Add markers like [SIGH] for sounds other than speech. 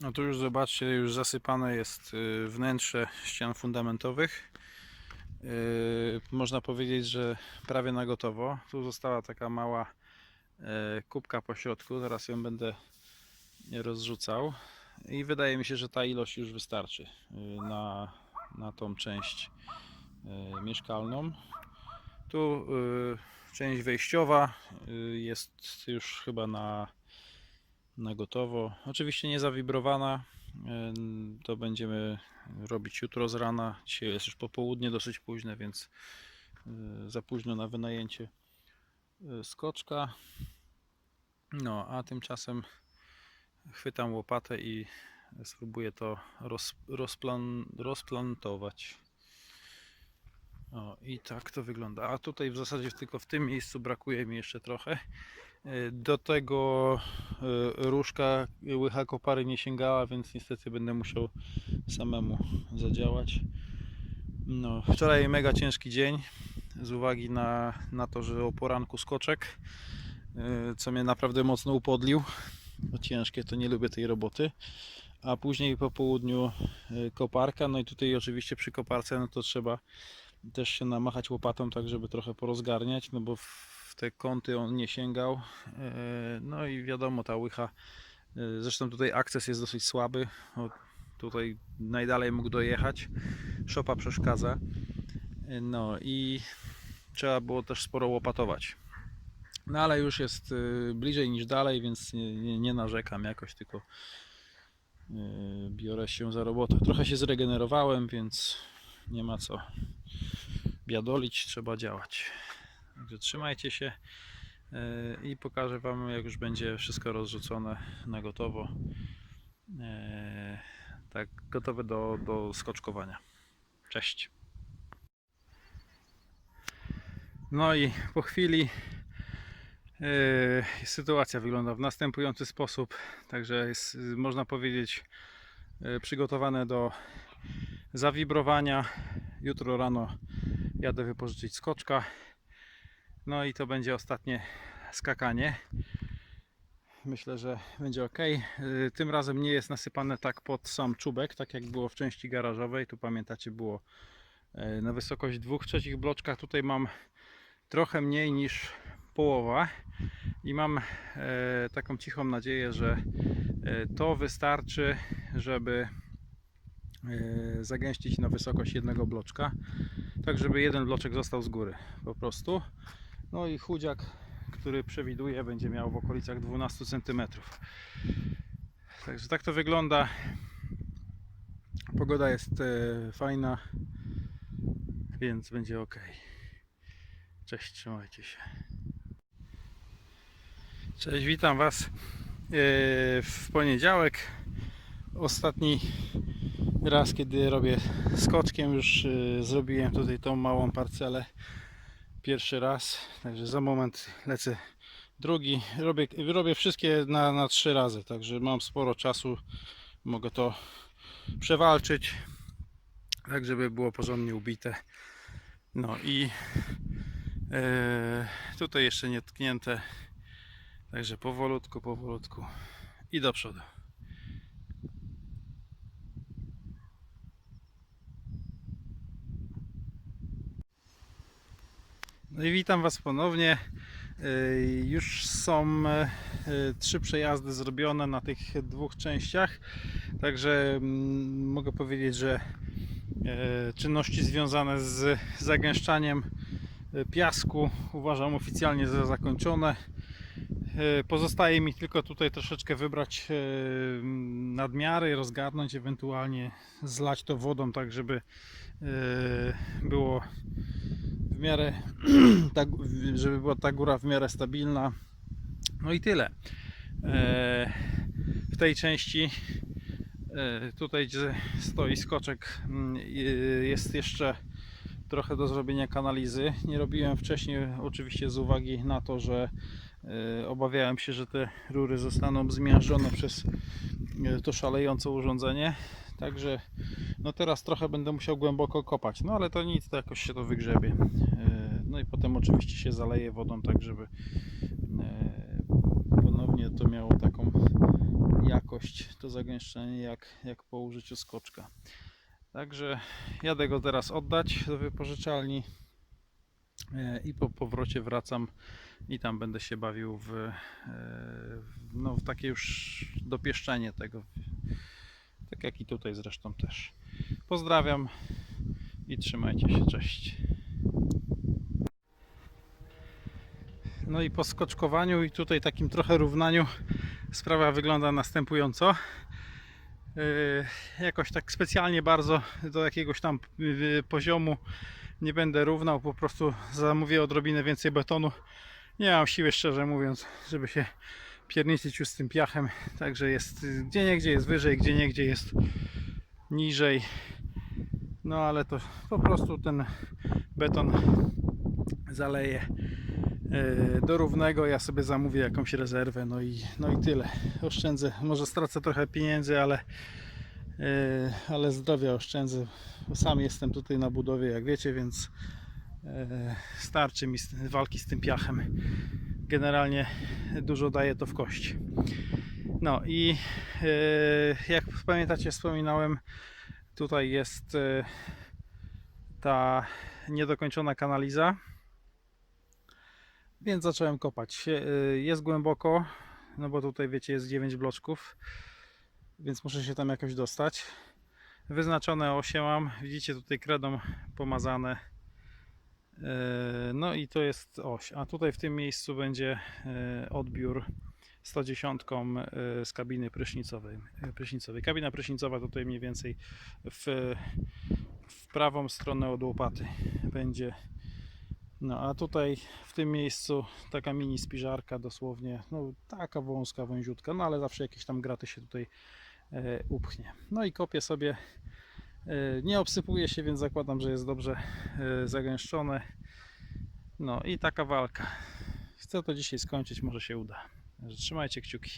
No tu już zobaczcie, już zasypane jest y, wnętrze ścian fundamentowych. Y, Można powiedzieć, że prawie na gotowo. Tu została taka mała e, kubka po środku, teraz ją będę rozrzucał i wydaje mi się, że ta ilość już wystarczy y, na, na tą część mieszkalną. Tu y, część wejściowa y, jest już chyba na na gotowo. Oczywiście nie zawibrowana. Ym, To będziemy robić jutro z rana. Dzisiaj jest już popołudnie dosyć późne, więc y, za późno na wynajęcie y, skoczka. No, a tymczasem chwytam łopatę i spróbuję to roz, rozplan, rozplantować. O, i tak to wygląda. A tutaj w zasadzie tylko w tym miejscu brakuje mi jeszcze trochę. Y, Do tego y, różka łycha kopary nie sięgała, więc niestety będę musiał samemu zadziałać. No, wczoraj mega ciężki dzień z uwagi na, na to, że o poranku skoczek, y, co mnie naprawdę mocno upodlił. Bo ciężkie to nie lubię tej roboty. A później po południu koparka, no i tutaj oczywiście przy koparce no to trzeba też się namachać łopatą tak, żeby trochę porozgarniać, no bo w te kąty on nie sięgał. E, No i wiadomo, ta łycha. e, Zresztą tutaj akces jest dosyć słaby. Tutaj najdalej mógł dojechać. Szopa przeszkadza. E, No i trzeba było też sporo łopatować. No ale już jest bliżej niż dalej, więc nie, nie, nie narzekam jakoś, tylko biorę się za robotę. Trochę się zregenerowałem, więc nie ma co biadolić, trzeba działać. Także trzymajcie się yy, i pokażę Wam, jak już będzie wszystko rozrzucone na gotowo. Yy, Tak, gotowe do, do skoczkowania. Cześć. No i po chwili yy, sytuacja wygląda w następujący sposób. Także jest, można powiedzieć, yy, przygotowane do zawibrowania. Jutro rano jadę wypożyczyć skoczka. No i to będzie ostatnie skakanie. Myślę, że będzie ok. Tym razem nie jest nasypane tak pod sam czubek, tak jak było w części garażowej. Tu pamiętacie było e, na wysokość dwóch trzecich bloczkach. Tutaj mam trochę mniej niż połowa i mam e, taką cichą nadzieję, że to wystarczy, żeby zagęścić na wysokość jednego bloczka tak żeby jeden bloczek został z góry po prostu. No i chudziak, który przewiduję, będzie miał w okolicach 12 cm. Także tak to wygląda. Pogoda jest e, fajna, więc będzie ok. Cześć, trzymajcie się. Cześć, witam Was e, w poniedziałek. Ostatni raz, kiedy robię skoczkiem, już y, zrobiłem tutaj tą małą parcelę pierwszy raz, także za moment lecę drugi. Robię, robię wszystkie na, na trzy razy, także mam sporo czasu, mogę to przewalczyć, tak żeby było porządnie ubite. No i e, tutaj jeszcze nie tknięte, także powolutku, powolutku i do przodu. No i witam Was ponownie. Yy, Już są e, trzy przejazdy zrobione na tych dwóch częściach. Także mm, mogę powiedzieć, że e, czynności związane z zagęszczaniem piasku uważam oficjalnie za zakończone. Pozostaje mi tylko tutaj troszeczkę wybrać nadmiary, rozgarnąć, ewentualnie zlać to wodą, tak żeby było w miarę, [CLEARS THROAT] tak, żeby była ta góra w miarę stabilna. No i tyle. E, w tej części e, tutaj gdzie stoi skoczek mm, e, jest jeszcze trochę do zrobienia kanalizy. Nie robiłem wcześniej oczywiście z uwagi na to, że obawiałem się, że te rury zostaną zmiażdżone przez to szalejące urządzenie. Także no teraz trochę będę musiał głęboko kopać, no ale to nic, to jakoś się to wygrzebie. E, No i potem oczywiście się zaleje wodą, tak żeby e, ponownie to miało taką jakość to zagęszczenie jak, jak po użyciu skoczka. Także jadę go teraz oddać do wypożyczalni e, i po powrocie wracam i tam będę się bawił e, w- no, w takie już dopieszczenie tego. Tak jak i tutaj zresztą też. Pozdrawiam i trzymajcie się. Cześć. No i po skoczkowaniu i tutaj takim trochę równaniu sprawa wygląda następująco. Yy, jakoś tak specjalnie bardzo do jakiegoś tam yy, poziomu nie będę równał, po prostu zamówię odrobinę więcej betonu. Nie mam siły szczerze mówiąc, żeby się pierniczyć już z tym piachem, [LAUGHS] także jest gdzie niegdzie jest wyżej, gdzie niegdzie jest niżej. No ale to po prostu ten beton zaleje e, do równego. Ja sobie zamówię jakąś rezerwę, no i, no i tyle. Oszczędzę, może stracę trochę pieniędzy, ale, e, ale zdrowia oszczędzę. Sam jestem tutaj na budowie, jak wiecie, więc e, starczy mi walki z tym piachem. Generalnie dużo daje to w kość. No i e, jak pamiętacie, wspominałem, tutaj jest e, ta niedokończona kanaliza więc zacząłem kopać. Y, Jest głęboko, no bo tutaj wiecie jest 9 bloczków, więc muszę się tam jakoś dostać. Wyznaczone osie mam, widzicie tutaj kredą pomazane. Y, No i to jest oś, a tutaj w tym miejscu będzie y, odbiór 110 y, z kabiny prysznicowej. prysznicowej. Kabina prysznicowa tutaj mniej więcej w, w prawą stronę od łopaty będzie no a tutaj w tym miejscu taka mini spiżarka dosłownie, no taka wąska, wąziutka, no ale zawsze jakieś tam graty się tutaj e, upchnie. No i kopię sobie, e, nie obsypuje się, więc zakładam, że jest dobrze e, zagęszczone. No i taka walka. Chcę to dzisiaj skończyć, może się uda. Trzymajcie kciuki.